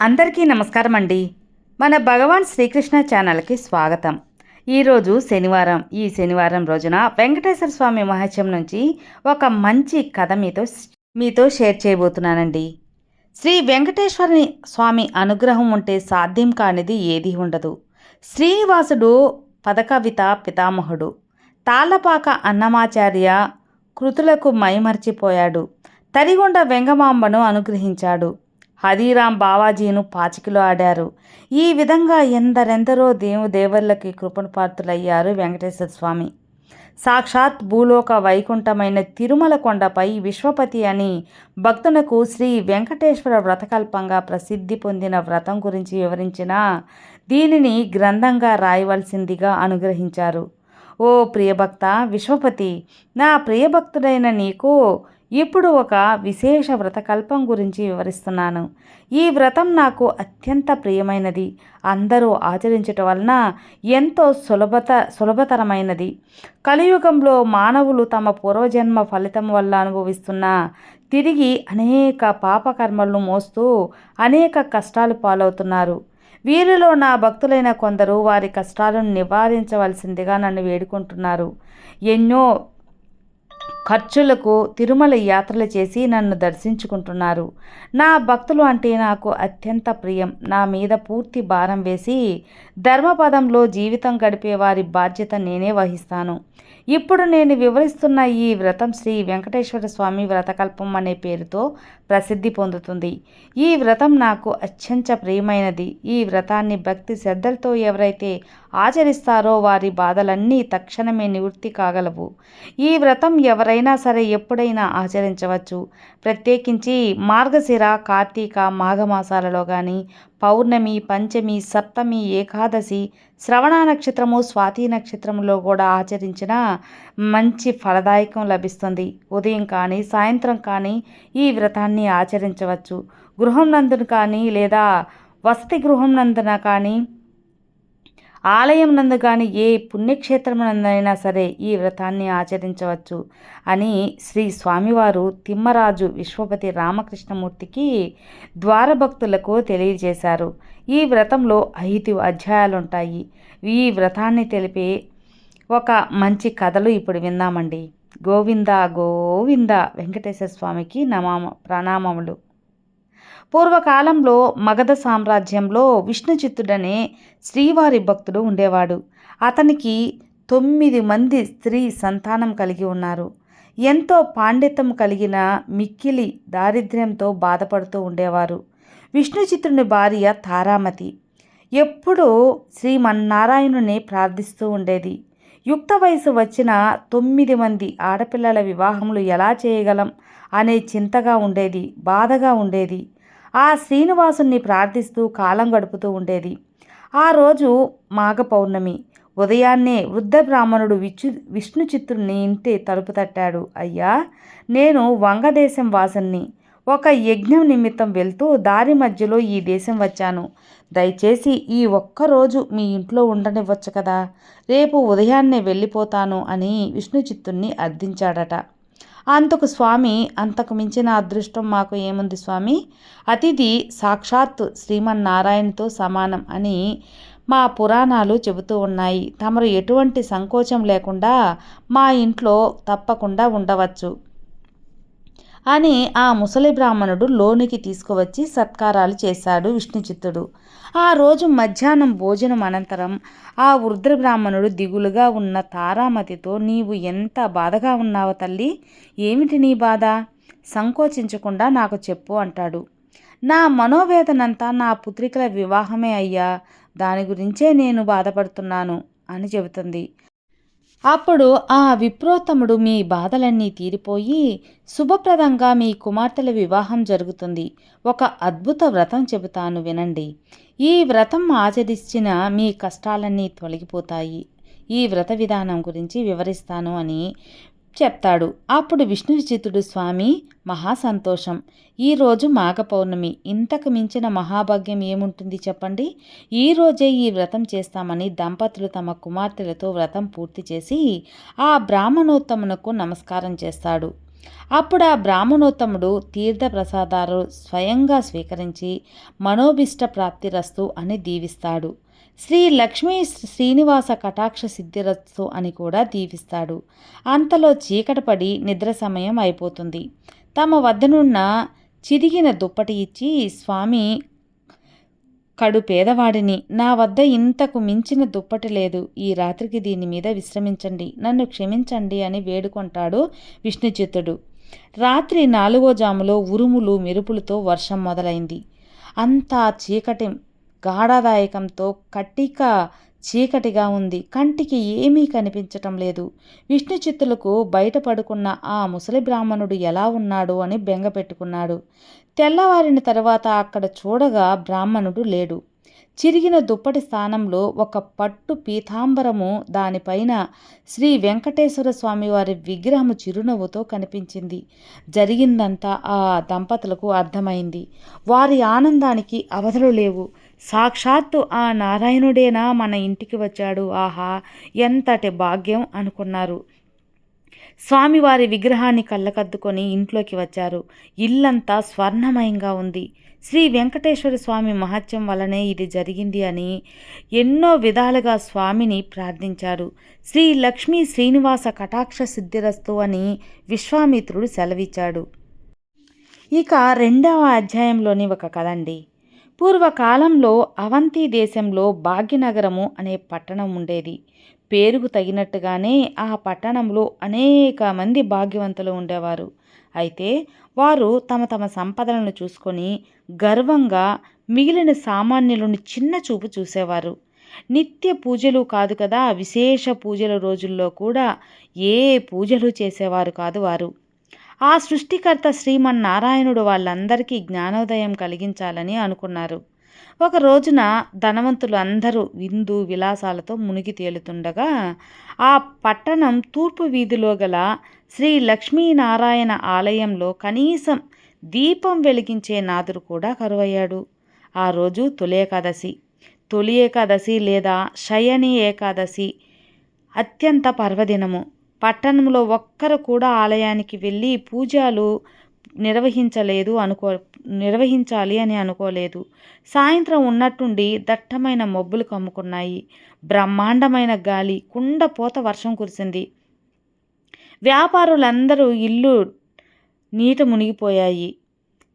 అందరికీ నమస్కారం అండి మన భగవాన్ శ్రీకృష్ణ ఛానల్కి స్వాగతం. ఈరోజు శనివారం. ఈ శనివారం రోజున వెంకటేశ్వర స్వామి మహత్యం నుంచి ఒక మంచి కథ మీతో మీతో షేర్ చేయబోతున్నానండి. శ్రీ వెంకటేశ్వరని స్వామి అనుగ్రహం ఉంటే సాధ్యం కానిది ఏదీ ఉండదు. శ్రీనివాసుడు పదకవిత పితామహుడు. తాళపాక అన్నమాచార్య కృతులకు మైమర్చిపోయాడు. తరిగొండ వెంగమాంబను అనుగ్రహించాడు. హదీరాం బావాజీను పాచికలు ఆడారు. ఈ విధంగా ఎందరెందరో దేవదేవర్లకి కృపణ పాత్రులయ్యారు వెంకటేశ్వర స్వామి. సాక్షాత్ భూలోక వైకుంఠమైన తిరుమల కొండపై విశ్వపతి అని భక్తులకు శ్రీ వెంకటేశ్వర వ్రతకల్పంగా ప్రసిద్ధి పొందిన వ్రతం గురించి వివరించిన దీనిని గ్రంథంగా రాయవలసిందిగా అనుగ్రహించారు. ఓ ప్రియభక్త విశ్వపతి నా ప్రియభక్తుడైన నీకు ఇప్పుడు ఒక విశేష వ్రతకల్పం గురించి వివరిస్తున్నాను. ఈ వ్రతం నాకు అత్యంత ప్రియమైనది. అందరూ ఆచరించటం వలన ఎంతో సులభత సులభతరమైనది. కలియుగంలో మానవులు తమ పూర్వజన్మ ఫలితం వల్ల అనుభవిస్తున్న తిరిగి అనేక పాపకర్మలను మోస్తూ అనేక కష్టాలు పాలవుతున్నారు. వీరిలో నా భక్తులైన కొందరు వారి కష్టాలను నివారించవలసిందిగా నన్ను వేడుకుంటున్నారు. ఎన్నో ఖర్చులకు తిరుమల యాత్రలు చేసి నన్ను దర్శించుకుంటున్నారు. నా భక్తులు అంటే నాకు అత్యంత ప్రియం. నా మీద పూర్తి భారం వేసి ధర్మపదంలో జీవితం గడిపే వారి బాధ్యత నేనే వహిస్తాను. ఇప్పుడు నేను వివరిస్తున్న ఈ వ్రతం శ్రీ వెంకటేశ్వర స్వామి వ్రతకల్పం అనే పేరుతో ప్రసిద్ధి పొందుతుంది. ఈ వ్రతం నాకు అత్యంత ప్రియమైనది. ఈ వ్రతాన్ని భక్తి శ్రద్ధలతో ఎవరైతే ఆచరిస్తారో వారి బాధలన్నీ తక్షణమే నివృత్తి కాగలవు. ఈ వ్రతం ఎవరైనా సరే ఎప్పుడైనా ఆచరించవచ్చు. ప్రత్యేకించి మార్గశిర కార్తీక మాఘమాసాలలో కానీ పౌర్ణమి పంచమి సప్తమి ఏకాదశి శ్రవణ నక్షత్రము స్వాతి నక్షత్రంలో కూడా ఆచరించిన మంచి ఫలదాయకం లభిస్తుంది. ఉదయం కానీ సాయంత్రం కానీ ఈ వ్రతాన్ని ఆచరించవచ్చు. గృహం నందున కానీ లేదా వసతి గృహం నందున కానీ ఆలయం నందు కానీ ఏ పుణ్యక్షేత్రం నందైనా సరే ఈ వ్రతాన్ని ఆచరించవచ్చు అని శ్రీ స్వామివారు తిమ్మరాజు విశ్వపతి రామకృష్ణమూర్తికి ద్వారభక్తులకు తెలియజేశారు. ఈ వ్రతంలో ఐదు అధ్యాయాలుంటాయి. ఈ వ్రతాన్ని తెలిపే ఒక మంచి కథలు ఇప్పుడు విందామండి. గోవింద గోవింద వెంకటేశ్వర స్వామికి నమామ ప్రణామములు. పూర్వకాలంలో మగధ సామ్రాజ్యంలో విష్ణుచిత్తుడనే శ్రీవారి భక్తుడు ఉండేవాడు. అతనికి తొమ్మిది మంది స్త్రీ సంతానం కలిగి ఉన్నారు. ఎంతో పాండిత్యం కలిగిన మిక్కిలి దారిద్ర్యంతో బాధపడుతూ ఉండేవారు. విష్ణుచిత్రుని భార్య తారామతి. ఎప్పుడూ శ్రీమన్నారాయణుని ప్రార్థిస్తూ ఉండేది. యుక్త వయసు వచ్చిన తొమ్మిది మంది ఆడపిల్లల వివాహములు ఎలా చేయగలం అనే చింతగా ఉండేది బాధగా ఉండేది. ఆ శ్రీనివాసుని ప్రార్థిస్తూ కాలం గడుపుతూ ఉండేది. ఆ రోజు మాఘ పౌర్ణమి. ఉదయాన్నే వృద్ధ బ్రాహ్మణుడు విచ్చు విష్ణు చిత్రుని ఇంటి తలుపు తట్టాడు. అయ్యా నేను వంగదేశం వాసన్ని ఒక యజ్ఞం నిమిత్తం వెళ్తూ దారి మధ్యలో ఈ దేశం వచ్చాను. దయచేసి ఈ ఒక్కరోజు మీ ఇంట్లో ఉండనివ్వచ్చు కదా. రేపు ఉదయాన్నే వెళ్ళిపోతాను అని విష్ణు చిత్తుణ్ణి అర్థించాడట. అంతకు స్వామి అంతకు మించిన అదృష్టం మాకు ఏముంది స్వామి? అతిథి సాక్షాత్ శ్రీమన్నారాయణతో సమానం అని మా పురాణాలు చెబుతూ ఉన్నాయి. తమరు ఎటువంటి సంకోచం లేకుండా మా ఇంట్లో తప్పకుండా ఉండవచ్చు. అని ఆ ముసలి బ్రాహ్మణుడు లోనికి తీసుకువచ్చి సత్కారాలు చేశాడు విష్ణుచిత్తుడు. ఆ రోజు మధ్యాహ్నం భోజనం అనంతరం ఆ వృద్ధ బ్రాహ్మణుడు దిగులుగా ఉన్న తారామతితో నీవు ఎంత బాధగా ఉన్నావు తల్లి? ఏమిటి నీ బాధ? సంకోచించకుండా నాకు చెప్పు అంటాడు. నా మనోవేదనంతా నా పుత్రికల వివాహమే అయ్యా. దాని గురించే నేను బాధపడుతున్నాను అని చెబుతుంది. అప్పుడు ఆ విప్రోత్తముడు మీ బాధలన్నీ తీరిపోయి శుభప్రదంగా మీ కుమార్తెల వివాహం జరుగుతుంది. ఒక అద్భుత వ్రతం చెబుతాను వినండి. ఈ వ్రతం ఆచరించిన మీ కష్టాలన్నీ తొలగిపోతాయి. ఈ వ్రత విధానం గురించి వివరిస్తాను అని చెప్తాడు. అప్పుడు విష్ణుచితుడు స్వామి మహాసంతోషం ఈరోజు మాఘ పౌర్ణమి. ఇంతకు మించిన మహాభాగ్యం ఏముంటుంది చెప్పండి? ఈరోజే ఈ వ్రతం చేస్తామని దంపతులు తమ కుమార్తెలతో వ్రతం పూర్తి చేసి ఆ బ్రాహ్మణోత్తమునకు నమస్కారం చేస్తాడు. అప్పుడు ఆ బ్రాహ్మణోత్తముడు తీర్థప్రసాదాలు స్వయంగా స్వీకరించి మనోభిష్ట ప్రాప్తిరస్తు అని దీవిస్తాడు. శ్రీ లక్ష్మీ శ్రీనివాస కటాక్ష సిద్ధిరస్తు అని కూడా దీవిస్తాడు. అంతలో చీకటపడి నిద్ర సమయం అయిపోతుంది. తమ వద్దనున్న చిరిగిన దుప్పటి ఇచ్చి స్వామి కడు పేదవాడిని. నా వద్ద ఇంతకు మించిన దుప్పటి లేదు. ఈ రాత్రికి దీని మీద విశ్రమించండి. నన్ను క్షమించండి అని వేడుకుంటాడు విష్ణుచిత్తుడు. రాత్రి నాలుగో జాములో ఉరుములు మెరుపులతో వర్షం మొదలైంది. అంతా చీకటి గాఢదాయకంతో కట్టిక చీకటిగా ఉంది. కంటికి ఏమీ కనిపించటం లేదు. విష్ణు చిత్తులకు బయట పడుకున్న ఆ ముసలి బ్రాహ్మణుడు ఎలా ఉన్నాడు అని బెంగ పెట్టుకున్నాడు. తెల్లవారిన తర్వాత అక్కడ చూడగా బ్రాహ్మణుడు లేడు. చిరిగిన దుప్పటి స్థానంలో ఒక పట్టు పీతాంబరము దానిపైన శ్రీ వెంకటేశ్వర స్వామి వారి విగ్రహము చిరునవ్వుతో కనిపించింది. జరిగిందంతా ఆ దంపతులకు అర్థమైంది. వారి ఆనందానికి అవధులు లేవు. సాక్షాత్తు ఆ నారాయణుడేనా మన ఇంటికి వచ్చాడు. ఆహా ఎంతటి భాగ్యం అనుకున్నారు. స్వామివారి విగ్రహాన్ని కళ్ళకద్దుకొని ఇంట్లోకి వచ్చారు. ఇల్లంతా స్వర్ణమయంగా ఉంది. శ్రీ వెంకటేశ్వర స్వామి మహత్యం వలనే ఇది జరిగింది అని ఎన్నో విధాలుగా స్వామిని ప్రార్థించారు. శ్రీ లక్ష్మీ శ్రీనివాస కటాక్ష సిద్ధిరస్తు అని విశ్వామిత్రుడు సెలవిచ్చాడు. ఇక రెండవ అధ్యాయంలోని ఒక కథ అండి. పూర్వకాలంలో అవంతి దేశంలో భాగ్యనగరము అనే పట్టణం ఉండేది. పేరుకు తగినట్టుగానే ఆ పట్టణంలో అనేక మంది భాగ్యవంతులు ఉండేవారు. అయితే వారు తమ తమ సంపదలను చూసుకొని గర్వంగా మిగిలిన సామాన్యులను చిన్న చూపు చూసేవారు. నిత్య పూజలు కాదు కదా విశేష పూజల రోజుల్లో కూడా ఏ పూజలు చేసేవారు కాదు వారు. ఆ సృష్టికర్త శ్రీమన్నారాయణుడు వాళ్ళందరికీ జ్ఞానోదయం కలిగించాలని అనుకున్నారు. ఒక రోజున ధనవంతులు అందరూ విందు విలాసాలతో మునిగి తేలుతుండగా ఆ పట్టణం తూర్పు వీధిలో గల శ్రీ లక్ష్మీనారాయణ ఆలయంలో కనీసం దీపం వెలిగించే నాదుడు కూడా కరువయ్యాడు. ఆ రోజు తొలి ఏకాదశి. తొలి ఏకాదశి లేదా శయని ఏకాదశి అత్యంత పర్వదినము. పట్టణంలో ఒక్కరు కూడా ఆలయానికి వెళ్ళి పూజలు నిర్వహించలేదు అనుకో నిర్వహించాలి అని అనుకోలేదు. సాయంత్రం ఉన్నట్టుండి దట్టమైన మబ్బులు కమ్ముకున్నాయి. బ్రహ్మాండమైన గాలి కుండపోత వర్షం కురిసింది. వ్యాపారులందరూ ఇల్లు నీట మునిగిపోయాయి.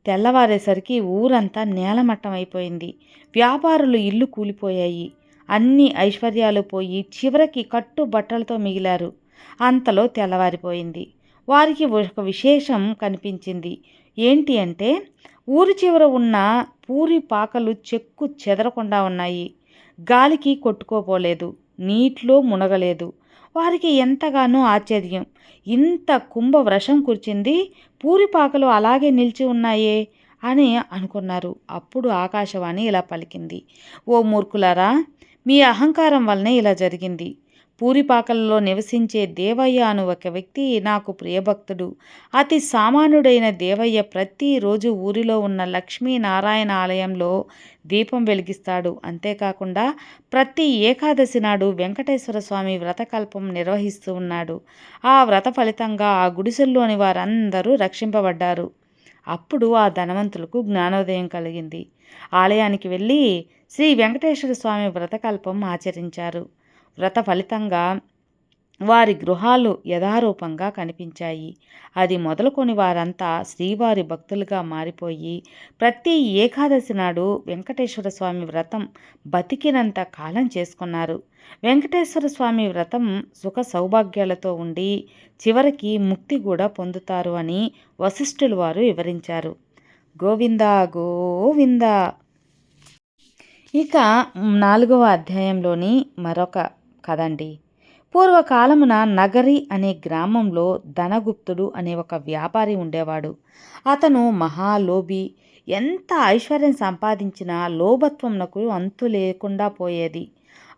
తెల్లవారేసరికి ఊరంతా నేలమట్టం అయిపోయింది. వ్యాపారులు ఇల్లు కూలిపోయాయి. అన్ని ఐశ్వర్యాలు పోయి చివరికి కట్టు బట్టలతో మిగిలారు. అంతలో తెల్లవారిపోయింది. వారికి ఒక విశేషం కనిపించింది. ఏంటి అంటే ఊరి చివర ఉన్న పూరి పాకలు చెక్కు చెదరకుండా ఉన్నాయి. గాలికి కొట్టుకోపోలేదు. నీటిలో మునగలేదు. వారికి ఎంతగానో ఆశ్చర్యం. ఇంత కుంభవ్రషం కూర్చింది. పూరిపాకలు అలాగే నిలిచి ఉన్నాయే అని అనుకున్నారు. అప్పుడు ఆకాశవాణి ఇలా పలికింది. ఓ మూర్ఖులారా మీ అహంకారం వల్లనే ఇలా జరిగింది. పూరిపాకల్లో నివసించే దేవయ్య అను ఒక వ్యక్తి నాకు ప్రియభక్తుడు. అతి సామాన్యుడైన దేవయ్య ప్రతిరోజు ఊరిలో ఉన్న లక్ష్మీనారాయణ ఆలయంలో దీపం వెలిగిస్తాడు. అంతేకాకుండా ప్రతి ఏకాదశి నాడు వెంకటేశ్వర స్వామి వ్రతకల్పం నిర్వహిస్తూ ఉన్నాడు. ఆ వ్రత ఫలితంగా ఆ గుడిసెల్లోని వారందరూ రక్షింపబడ్డారు. అప్పుడు ఆ ధనవంతులకు జ్ఞానోదయం కలిగింది. ఆలయానికి వెళ్ళి శ్రీ వెంకటేశ్వర స్వామి వ్రతకల్పం ఆచరించారు. వ్రత ఫలితంగా వారి గృహాలు యథారూపంగా కనిపించాయి. అది మొదలుకొని వారంతా శ్రీవారి భక్తులుగా మారిపోయి ప్రతి ఏకాదశి నాడు వెంకటేశ్వర స్వామి వ్రతం బతికినంత కాలం చేసుకున్నారు. వెంకటేశ్వర స్వామి వ్రతం సుఖ సౌభాగ్యాలతో ఉండి చివరికి ముక్తి కూడా పొందుతారు అని వశిష్ఠులు వారు వివరించారు. గోవింద గోవింద! ఇక నాలుగవ అధ్యాయంలోని మరొక కదండి. పూర్వకాలమున నగరి అనే గ్రామంలో ధనగుప్తుడు అనే ఒక వ్యాపారి ఉండేవాడు. అతను మహాలోభి ఎంత ఐశ్వర్యం సంపాదించినా లోభత్వంనకు అంతు లేకుండా పోయేది.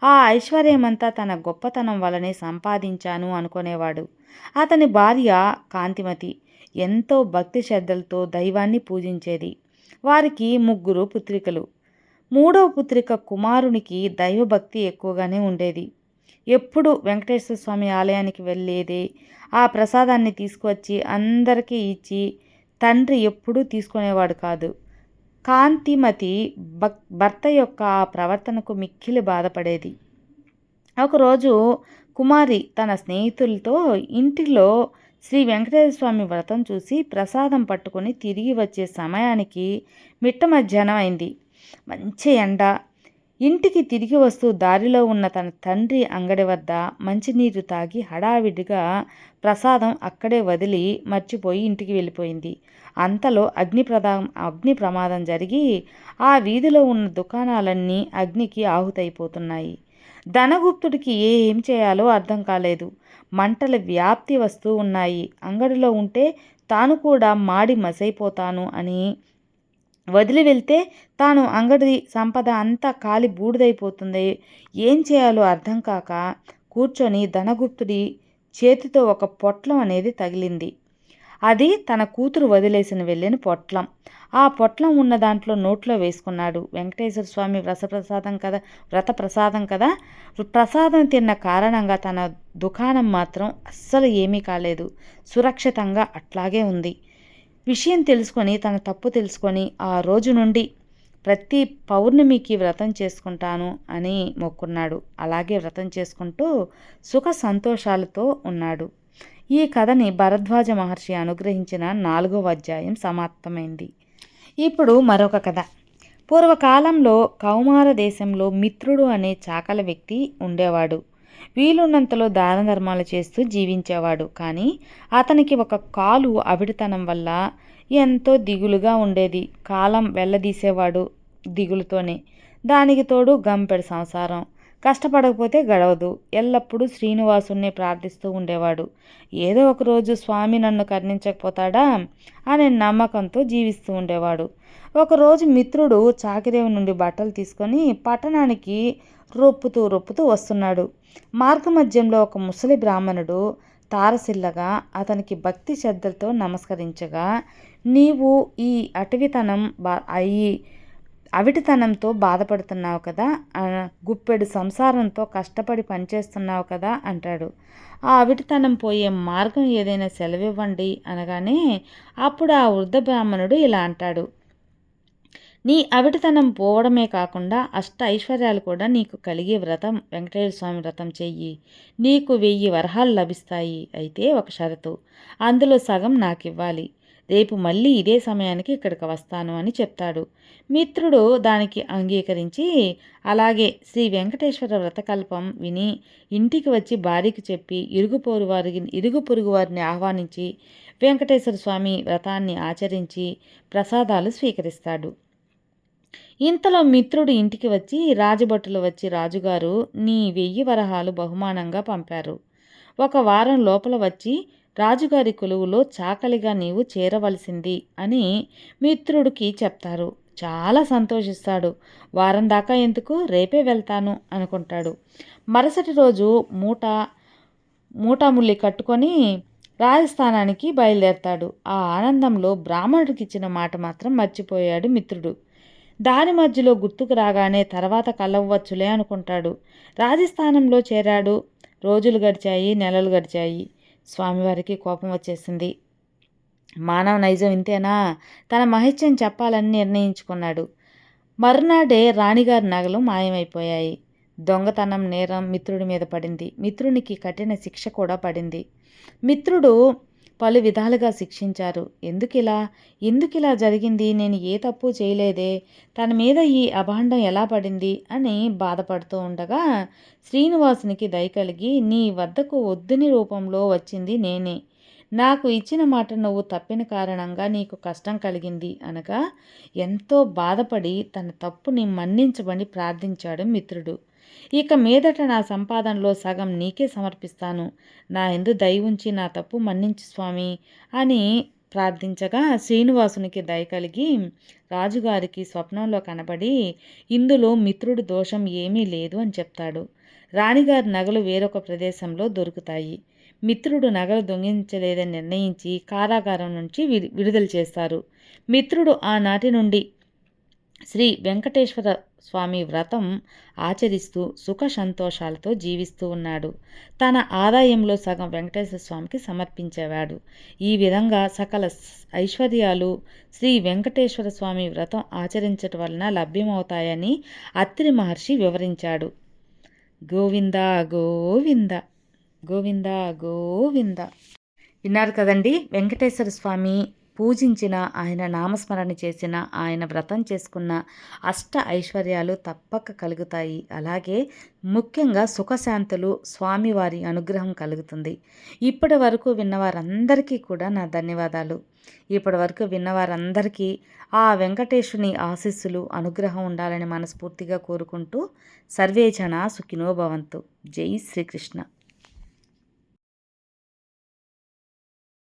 ఆ ఐశ్వర్యమంతా తన గొప్పతనం వలనే సంపాదించాను అనుకునేవాడు. అతని భార్య కాంతిమతి ఎంతో భక్తి శ్రద్ధలతో దైవాన్ని పూజించేది. వారికి ముగ్గురు పుత్రికలు. మూడవ పుత్రిక కుమారునికి దైవభక్తి ఎక్కువగానే ఉండేది. ఎప్పుడు వెంకటేశ్వర స్వామి ఆలయానికి వెళ్ళేది. ఆ ప్రసాదాన్ని తీసుకువచ్చి అందరికీ ఇచ్చి తండ్రి ఎప్పుడూ తీసుకునేవాడు కాదు. కాంతిమతి భక్ భర్త యొక్క ఆ ప్రవర్తనకు మిక్కిలి బాధపడేది. ఒకరోజు కుమారి తన స్నేహితులతో ఇంటిలో శ్రీ వెంకటేశ్వర స్వామి వ్రతం చూసి ప్రసాదం పట్టుకొని తిరిగి వచ్చే సమయానికి మిట్ట మధ్యాహ్నం అయింది. మంచి ఎండ ఇంటికి తిరిగి వస్తూ దారిలో ఉన్న తన తండ్రి అంగడి వద్ద మంచినీరు తాగి హడావిడిగా ప్రసాదం అక్కడే వదిలి మర్చిపోయి ఇంటికి వెళ్ళిపోయింది. అంతలో అగ్ని ప్రదా అగ్ని ప్రమాదం జరిగి ఆ వీధిలో ఉన్న దుకాణాలన్నీ అగ్నికి ఆహుతైపోతున్నాయి. ధనగుప్తుడికి ఏం చేయాలో అర్థం కాలేదు. మంటల వ్యాప్తి వస్తూ ఉన్నాయి. అంగడిలో ఉంటే తాను కూడా మాడి మసైపోతాను అని వదిలి వెళ్తే తాను అంగడి సంపద అంతా కాలి బూడిదైపోతుంది. ఏం చేయాలో అర్థం కాక కూర్చొని ధనగుప్తుడి చేతితో ఒక పొట్లం అనేది తగిలింది. అది తన కూతురు వదిలేసిన వెళ్ళిన పొట్లం. ఆ పొట్లం ఉన్న దాంట్లో నోట్లో వేసుకున్నాడు. వెంకటేశ్వర స్వామి వ్రసప్రసాదం కదా వ్రత ప్రసాదం కదా? ప్రసాదం తిన్న కారణంగా తన దుకాణం మాత్రం అస్సలు ఏమీ కాలేదు. సురక్షితంగా అట్లాగే ఉంది. విషయం తెలుసుకొని తన తప్పు తెలుసుకొని ఆ రోజు నుండి ప్రతి పౌర్ణమికి వ్రతం చేసుకుంటాను అని మొక్కున్నాడు. అలాగే వ్రతం చేసుకుంటూ సుఖ సంతోషాలతో ఉన్నాడు. ఈ కథని భరద్వాజ మహర్షి అనుగ్రహించిన నాలుగవ అధ్యాయం సమాప్తమైంది. ఇప్పుడు మరొక కథ. పూర్వకాలంలో కౌమార దేశంలో మిత్రుడు అనే చాకల వ్యక్తి ఉండేవాడు. వీలున్నంతలో దాన ధర్మాలు చేస్తూ జీవించేవాడు. కానీ అతనికి ఒక కాలు అవిడితనం వల్ల ఎంతో దిగులుగా ఉండేది. కాలం వెళ్ళదీసేవాడు దిగులుతోనే. దానికి తోడు గంపెడు సంసారం. కష్టపడకపోతే గడవదు. ఎల్లప్పుడూ శ్రీనివాసుని ప్రార్థిస్తూ ఉండేవాడు. ఏదో ఒకరోజు స్వామి నన్ను కర్ణించకపోతాడా అనే నమ్మకంతో జీవిస్తూ ఉండేవాడు. ఒకరోజు మిత్రుడు చాకిరేవు నుండి బట్టలు తీసుకొని పట్టణానికి రొప్పుతూ రొప్పుతూ వస్తున్నాడు. మార్గమధ్యంలో ఒక ముసలి బ్రాహ్మణుడు తారసిల్లగా అతనికి భక్తి శ్రద్ధలతో నమస్కరించగా నీవు ఈ అటవితనం బా అయి అవిటితనంతో బాధపడుతున్నావు కదా? గుప్పెడు సంసారంతో కష్టపడి పనిచేస్తున్నావు కదా? అంటాడు. ఆ అవిటితనం పోయే మార్గం ఏదైనా సెలవివ్వండి అనగానే అప్పుడు ఆ వృద్ధ బ్రాహ్మణుడు ఇలా అంటాడు. నీ అవిటితనం పోవడమే కాకుండా అష్ట ఐశ్వర్యాలు కూడా నీకు కలిగే వ్రతం వెంకటేశ్వర స్వామి వ్రతం చెయ్యి. నీకు వెయ్యి వరహాలు లభిస్తాయి. అయితే ఒక షరతు. అందులో సగం నాకు ఇవ్వాలి రేపు మళ్ళీ ఇదే సమయానికి ఇక్కడికి వస్తాను అని చెప్తాడు. మిత్రుడు దానికి అంగీకరించి అలాగే శ్రీ వెంకటేశ్వర వ్రతకల్పం విని ఇంటికి వచ్చి భార్యకు చెప్పి ఇరుగు పొరుగు వారికి ఇరుగు పొరుగు వారిని ఆహ్వానించి వెంకటేశ్వర స్వామి వ్రతాన్ని ఆచరించి ప్రసాదాలు స్వీకరిస్తాడు. ఇంతలో మిత్రుడు ఇంటికి వచ్చి రాజభటులు వచ్చి రాజుగారు నీ వెయ్యి వరహాలు బహుమానంగా పంపారు. ఒక వారం లోపల వచ్చి రాజుగారి కొలువులో చాకలిగా నీవు చేరవలసింది అని మిత్రుడికి చెప్తారు. చాలా సంతోషిస్తాడు. వారం దాకా ఎందుకు? రేపే వెళ్తాను అనుకుంటాడు. మరుసటి రోజు మూట మూటాముల్లి కట్టుకొని రాజస్థానానికి బయలుదేరతాడు. ఆ ఆనందంలో బ్రాహ్మణుడికి ఇచ్చిన మాట మాత్రం మర్చిపోయాడు మిత్రుడు. దాని మధ్యలో గుర్తుకు రాగానే తర్వాత కలవచ్చులే అనుకుంటాడు. రాజస్థానంలో చేరాడు. రోజులు గడిచాయి నెలలు గడిచాయి. స్వామివారికి కోపం వచ్చేసింది. మానవ నైజం ఇంతేనా? తన మహిత్యం చెప్పాలని నిర్ణయించుకున్నాడు. మర్నాడే రాణిగారి నగలు మాయమైపోయాయి. దొంగతనం నేరం మిత్రుడి మీద పడింది. మిత్రునికి కఠిన శిక్ష కూడా పడింది. మిత్రుడు పలు విధాలుగా శిక్షించారు. ఎందుకిలా? ఎందుకిలా జరిగింది? నేను ఏ తప్పు చేయలేదే? తన మీద ఈ అభాండం ఎలా పడింది? అని బాధపడుతూ ఉండగా శ్రీనివాసునికి దయ కలిగి నీ వద్దకు వద్దుని రూపంలో వచ్చింది నేనే. నాకు ఇచ్చిన మాట నువ్వు తప్పిన కారణంగా నీకు కష్టం కలిగింది అనగా ఎంతో బాధపడి తన తప్పుని మన్నించబడి ప్రార్థించాడు మిత్రుడు. ఇక మీదట నా సంపాదనలో సగం నీకే సమర్పిస్తాను. నా ఎందు దయ ఉంచి నా తప్పు మన్నించు స్వామి అని ప్రార్థించగా శ్రీనివాసునికి దయ కలిగి రాజుగారికి స్వప్నంలో కనబడి ఇందులో మిత్రుడి దోషం ఏమీ లేదు అని చెప్తాడు. రాణిగారి నగలు వేరొక ప్రదేశంలో దొరుకుతాయి. మిత్రుడు నగలు దొంగిలించలేదని నిర్ణయించి కారాగారం నుంచి విడుదల చేస్తారు. మిత్రుడు ఆనాటి నుండి శ్రీ వెంకటేశ్వర స్వామి వ్రతం ఆచరిస్తూ సుఖ సంతోషాలతో జీవిస్తూ ఉన్నాడు. తన ఆదాయంలో సగం వెంకటేశ్వర స్వామికి సమర్పించేవాడు. ఈ విధంగా సకల ఐశ్వర్యాలు శ్రీ వెంకటేశ్వర స్వామి వ్రతం ఆచరించటం వలన లభ్యమవుతాయని అత్రి మహర్షి వివరించాడు. గోవింద గోవింద గోవింద గోవింద. విన్నారు కదండి వెంకటేశ్వర స్వామి పూజించిన ఆయన నామస్మరణ చేసిన ఆయన వ్రతం చేసుకున్న అష్ట ఐశ్వర్యాలు తప్పక కలుగుతాయి. అలాగే ముఖ్యంగా సుఖశాంతులు స్వామివారి అనుగ్రహం కలుగుతుంది. ఇప్పటి వరకు విన్నవారందరికీ కూడా నా ధన్యవాదాలు. ఇప్పటి వరకు విన్నవారందరికీ ఆ వెంకటేశుని ఆశీస్సులు అనుగ్రహం ఉండాలని మనస్ఫూర్తిగా కోరుకుంటూ సర్వేజన సుఖినో భవంతు. జై శ్రీకృష్ణ.